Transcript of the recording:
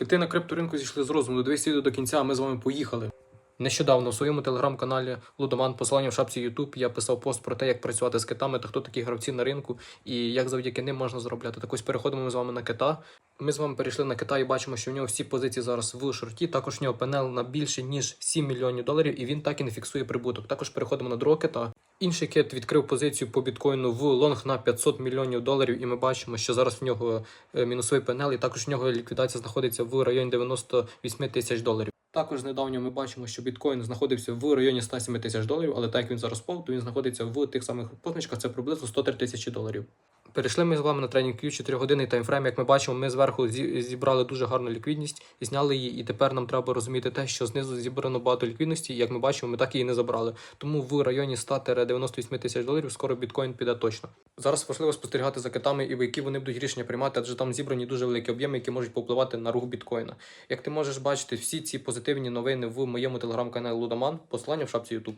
Кити на крипторинку зійшли з розуму. Дивись відео до кінця, а ми з вами поїхали. Нещодавно у своєму телеграм-каналі Лудоман посилання в шапці YouTube я писав пост про те, як працювати з китами та хто такі гравці на ринку і як завдяки ним можна заробляти. Так ось переходимо ми з вами на кита. Ми з вами перейшли на кита і бачимо, що в нього всі позиції зараз в шорті. Також в нього пенел на більше ніж 7 мільйонів доларів, і він так і не фіксує прибуток. Також переходимо на другого кита. Інший кит відкрив позицію по біткоїну в лонг на 500 мільйонів доларів, і ми бачимо, що зараз в нього е, мінусовий пенел, і також в нього ліквідація знаходиться в районі 98 тисяч доларів. Також недавно ми бачимо, що біткоін знаходився в районі 107 тисяч доларів, але так як він зараз впав, то він знаходиться в тих самих позначках, це приблизно 103 тисячі доларів. Перейшли ми з вами на тренінг Q 4 години таймфрейм. Як ми бачимо, ми зверху зібрали дуже гарну ліквідність і зняли її. І тепер нам треба розуміти те, що знизу зібрано багато ліквідності. І як ми бачимо, ми так її не забрали. Тому в районі 100-98 тисяч доларів скоро біткоін піде точно. Зараз важливо спостерігати за китами і які вони будуть рішення приймати, адже там зібрані дуже великі об'єми, які можуть попливати на рух біткоїна. Як ти можеш бачити, всі ці позитивні новини в моєму телеграм-каналі Лудоман, посилання в шапці YouTube.